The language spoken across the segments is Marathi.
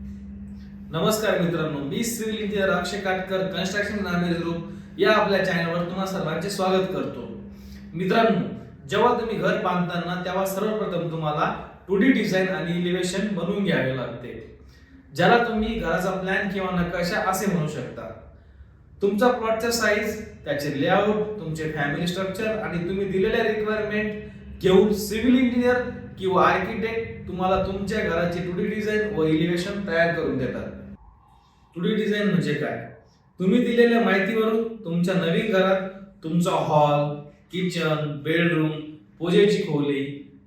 नमस्कार मित्रांनो मी civil engineer Akshay Katkar construction Nameri group या आपल्या चॅनलवर तुम्हा सर्वांचे स्वागत करतो. मित्रांनो जेव्हा तुम्ही घर बांधताना तेव्हा सर्वप्रथम तुम्हाला टू डी डिझाईन आणि इलिव्हेशन बनवून घ्यावे लागते. ज्याला तुम्ही घराचा प्लॅन किंवा नकाशा असे म्हणू शकता. तुमचा प्लॉटचा साईज त्याचे लेआउट तुमचे फॅमिली स्ट्रक्चर आणि तुम्ही दिलेल्या रिक्वायरमेंट घेऊन सिव्हिल इंजिनियर किंवा आर्किटेक्ट तुम्हाला तुमच्या घराची टू डी डिझाईन व इलिव्हेशन तयार करून देतात. टू डी डिझाईन म्हणजे काय? तुम्ही दिलेल्या माहितीवरून तुमच्या नवीन घरात तुमचा हॉल किचन बेडरूम पूजेची खोली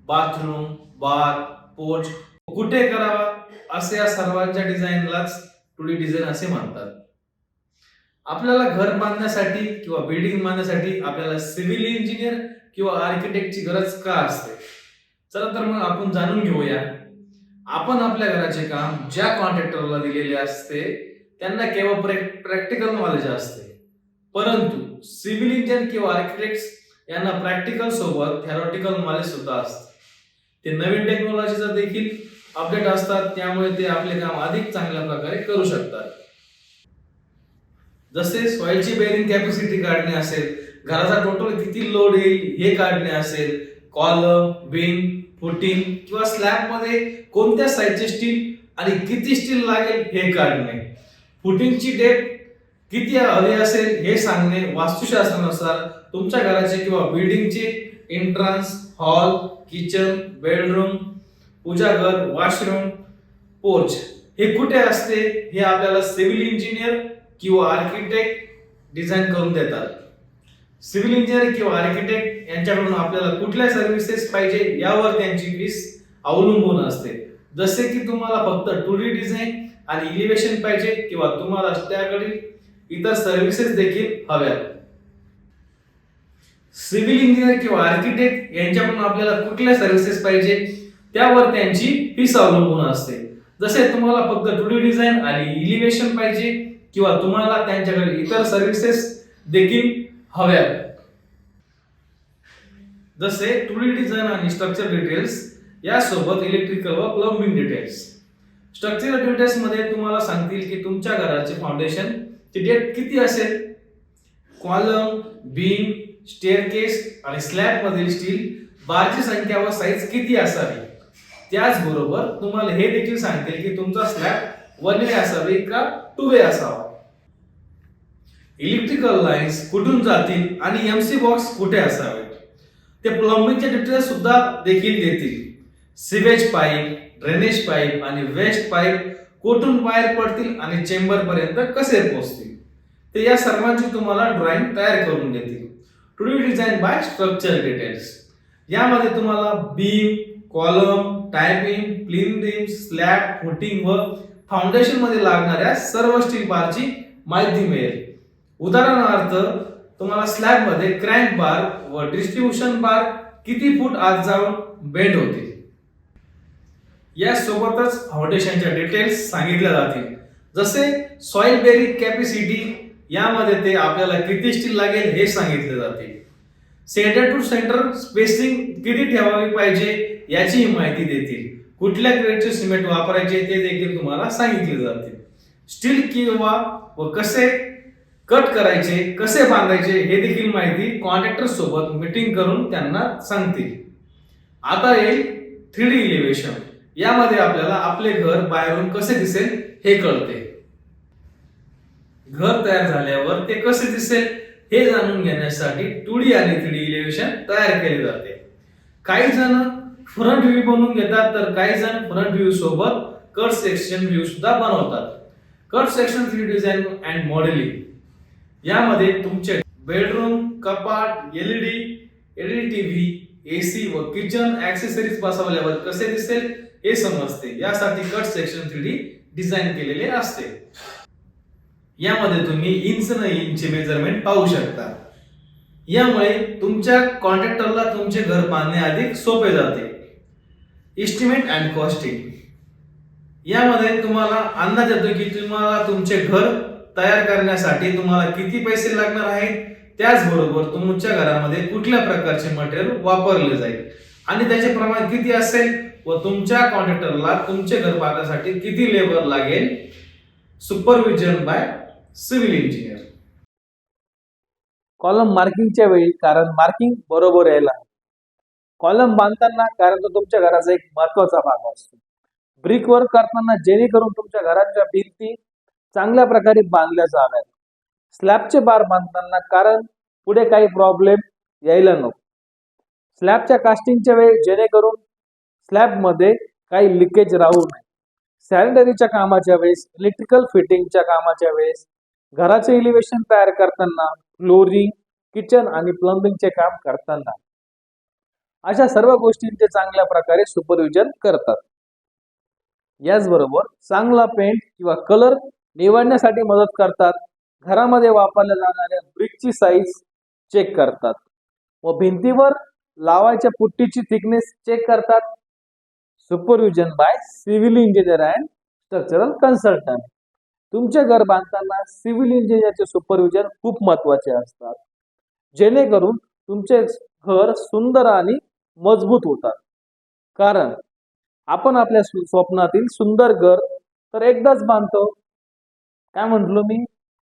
बाथरूम बार पोर्च कुठे करावा असे या सर्वांच्या डिझाईनलाच टू डी डिझाईन असे म्हणतात. आपल्याला घर बांधण्यासाठी किंवा बिल्डिंग बांधण्यासाठी आपल्याला सिव्हिल इंजिनियर किंवा आर्किटेक्टची गरज का असते? चला तर मग आपण जाणून घेऊया. आपण आपल्या घराचे काम ज्या कॉन्ट्रॅक्टरला दिलेले असते त्यांना केवळ प्रॅक्टिकल नॉलेज असते. परंतु सिव्हिल इंजिनियर किंवा आर्किटेक्ट यांना प्रॅक्टिकल सोबत थेरॉटिकल नॉलेज सुद्धा असते. ते नवीन टेक्नॉलॉजीचा देखील अपडेट असतात त्यामुळे ते आपले काम अधिक चांगल्या प्रकारे करू शकतात. जसे सॉइलची बेरिंग कॅपॅसिटी काढणे असेल घराचा टोटल किती लोड येईल हे काढणे असेल कॉलम बीम फुटिंग किंवा स्लॅबमध्ये कोणत्या साईजचे स्टील आणि किती स्टील लागेल हे काढणे फुटिंगची डेट किती हवी असेल हे सांगणे वास्तुशास्त्रानुसार तुमच्या घराचे किंवा बिल्डिंगचे एंट्रन्स हॉल किचन बेडरूम पूजाघर वॉशरूम पोर्च हे कुठे असते हे आपल्याला सिव्हिल इंजिनियर किंवा आर्किटेक्ट डिझाईन करून देतात. सिव्हिल इंजिनियर किंवा आर्किटेक्ट यांच्याकडून आपल्याला कुठल्या सर्व्हिसेस पाहिजे यावर त्यांची फीस अवलंबून असते. जसे की तुम्हाला फक्त टू डी डिझाईन आणि इलिव्हेशन पाहिजे किंवा तुम्हाला त्याकडील इतर सर्व्हिसेस देखील हव्यात. सिव्हिल इंजिनियर किंवा आर्किटेक्ट यांच्याकडून आपल्याला कुठल्या सर्व्हिसेस पाहिजे त्यावर त्यांची फीस अवलंबून असते. जसे तुम्हाला फक्त टू डी डिझाईन आणि इलिव्हेशन पाहिजे किंवा तुम्हाला त्यांच्याकडे इतर सर्व्हिसेस देखील हव्या जसे टू डिझाईन आणि स्ट्रक्चर डिटेल्स यासोबत इलेक्ट्रिकल व प्लंबिंग डिटेल्स स्ट्रक्चरल डिटेल्समध्ये तुम्हाला सांगतील की तुमच्या घराचे फाउंडेशन ची डेट किती असेल? कॉलम बीम स्टेअरकेस आणि स्लॅब मधील स्टील बारची संख्या व साईज किती असावी? त्याचबरोबर तुम्हाला हे देखील सांगतील की तुमचा स्लॅब वन वे असावी का टू वे असावा? इलेक्ट्रिकल लाईन्स कुठून जातील आणि एम सी बॉक्स कुठे असावेत? ते प्लंबिंगचे डिटेल्स सुद्धा देखील देतील. सिवेज पाईप ड्रेनेज पाईप आणि वेस्ट पाईप कुठून बाहेर पडतील आणि चेंबर पर्यंत कसे पोहोचतील? ते या सर्वांची तुम्हाला ड्रॉइंग तयार करून देतील. Two design by structure details यामध्ये तुम्हाला beam column typing plinth rim slab footing व फाउंडेशनमध्ये लागणाऱ्या सर्व स्टील बारची माहिती मिळेल. उदाहरणार्थ तुम्हाला स्लॅबमध्ये क्रँक बार व डिस्ट्रीब्युशन बार किती फूट आत जाऊन बेंड होतील. या सोबतच फाउंडेशनच्या डिटेल्स सांगितल्या जातील. जसे सॉइल बेरिंग कॅपॅसिटी यामध्ये ते आपल्याला किती स्टील लागेल हे सांगितले जाते. सेंटर टू सेंटर स्पेसिंग किती ठेवावी पाहिजे याचीही माहिती देतील. कुठल्या ग्रेडचे सिमेंट वापरायचे ते देखील तुम्हाला सांगितले जाते. स्टील किंवा व कसे कट करायचे कसे बांधायचे हे देखील माहिती कॉन्ट्रॅक्टर सोबत मीटिंग करून त्यांना सांगतील. आता येईल थ्री डी इलिव्हेशन यामध्ये आपल्याला आपले घर बाहेरून कसे दिसेल हे कळते. घर तयार झाल्यावर ते कसे दिसेल हे जाणून घेण्यासाठी टू डी आणि थ्री डी इलिव्हेशन तयार केले जाते. काही जण फ्रंट व्ह्यू बनवून घेतात तर काही जण फ्रंट व्ह्यू सोबत कट सेक्शन व्ह्यू सुद्धा बनवतात. Cut section three design and modelling यामध्ये तुमचे बेडरूम कपाट एलईडी एलईडी टीव्ही एसी व किचन ऍक्सेसरीज बसवल्यावर कसे दिसेल हे समजते. यासाठी cut section three D design केलेले असते. यामध्ये तुम्ही इंच न इंचचे मेजरमेंट पाहू शकता. यामुळे तुमच्या कॉन्ट्रॅक्टरला तुमचे घर बांधणे अधिक सोपे जाते. इस्टिमेट अँड कॉस्टिंग यामध्ये तुम्हाला अंदाज येतो की तुम्हाला तुमचे घर तयार करण्यासाठी तुम्हाला किती पैसे लागणार आहेत? त्याचबरोबर तुमच्या घरामध्ये कुठल्या प्रकारचे मटेरियल वापरले जाईल? आणि त्याचे प्रमाण किती असेल? व तुमच्या कॉन्ट्रॅक्टरला तुमचे घर बांधण्यासाठी किती लेबर लागेल? Supervision by civil engineer column मार्किंगच्या वेळी कारण मार्किंग बरोबर यायला कॉलम बांधताना कारण तो तुमच्या घराचा एक महत्त्वाचा भाग असतो. ब्रिक वर्क करताना जेणेकरून तुमच्या घराच्या भिंती चांगल्या प्रकारे बांधल्या जाव्यात. स्लॅबचे बार बांधताना कारण पुढे काही प्रॉब्लेम यायला नको. स्लॅबच्या कास्टिंगच्या वेळी जेणेकरून स्लॅबमध्ये काही लिकेज राहू नये. सॅनिटरीच्या कामाच्या वेळेस इलेक्ट्रिकल फिटिंगच्या कामाच्या वेळेस घराचे इलिव्हेशन तयार करताना फ्लोरिंग किचन आणि प्लंबिंगचे काम करताना. अशा सर्व गोष्टींचे चांगल्या प्रकारे सुपरविजन करतात. याचबरोबर चांगला पेंट किंवा कलर निवडण्यासाठी मदत करतात. घरामध्ये वापरल्या जाणाऱ्या ब्रिकची साईज चेक करतात. व भिंतीवर लावायच्या पुट्टीची थिकनेस चेक करतात. Supervision by civil engineer and structural consultant तुमचे घर बांधताना सिव्हिल इंजिनियरचे सुपरविजन खूप महत्त्वाचे असतात. जेणेकरून तुमचे घर सुंदर आणि मजबूत होतात. कारण आपण आपल्या स्व- स्वप्नातील सुंदर घर तर एकदाच बांधतो काय म्हटलो मी?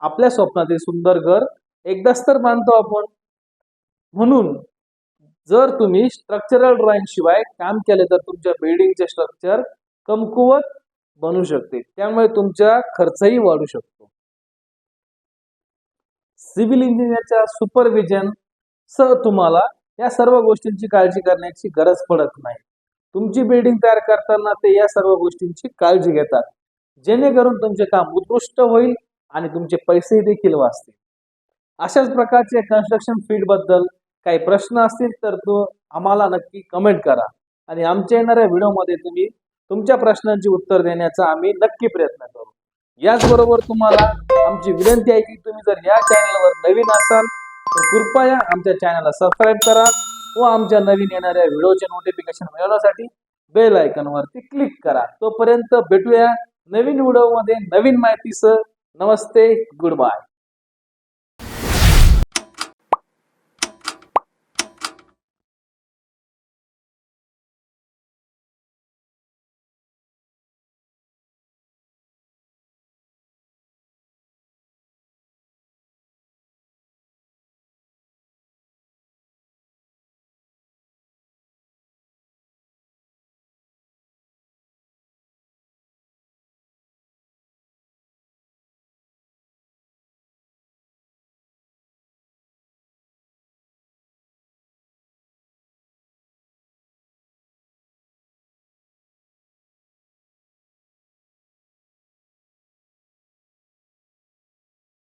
आपल्या स्वप्नातील सुंदर घर एकदाच तर बांधतो आपण. म्हणून जर तुम्ही स्ट्रक्चरल ड्रॉइंग शिवाय काम केले तर तुमच्या बिल्डिंगचे स्ट्रक्चर कमकुवत बनू शकते. त्यामुळे तुमचा खर्चही वाढू शकतो. सिव्हिल इंजिनियरच्या सुपरविजन सह तुम्हाला या सर्व गोष्टींची काळजी करण्याची गरज पडत नाही. तुमची बिल्डिंग तयार करताना ते या सर्व गोष्टींची काळजी घेतात. जेणेकरून तुमचे काम उत्कृष्ट होईल आणि तुमचे पैसे देखील वाचतील. अशाच प्रकारचे कन्स्ट्रक्शन फील्डबद्दल काही प्रश्न असतील तर तो आम्हाला नक्की कमेंट करा. आणि आमच्या येणाऱ्या व्हिडिओमध्ये तुम्ही तुमच्या प्रश्नांची उत्तर देण्याचा आम्ही नक्की प्रयत्न करू. याचबरोबर तुम्हाला आमची विनंती आहे की तुम्ही जर या चॅनलवर नवीन असाल तर कृपया आमच्या चॅनलला सबस्क्राईब करा व आमच्या नवीन येणाऱ्या व्हिडिओचे नोटिफिकेशन मिळवण्यासाठी बेल आयकॉनवरती क्लिक करा. तोपर्यंत भेटूया. नवीन व्हिडिओमध्ये नवीन माहितीसह नमस्ते गुड बाय.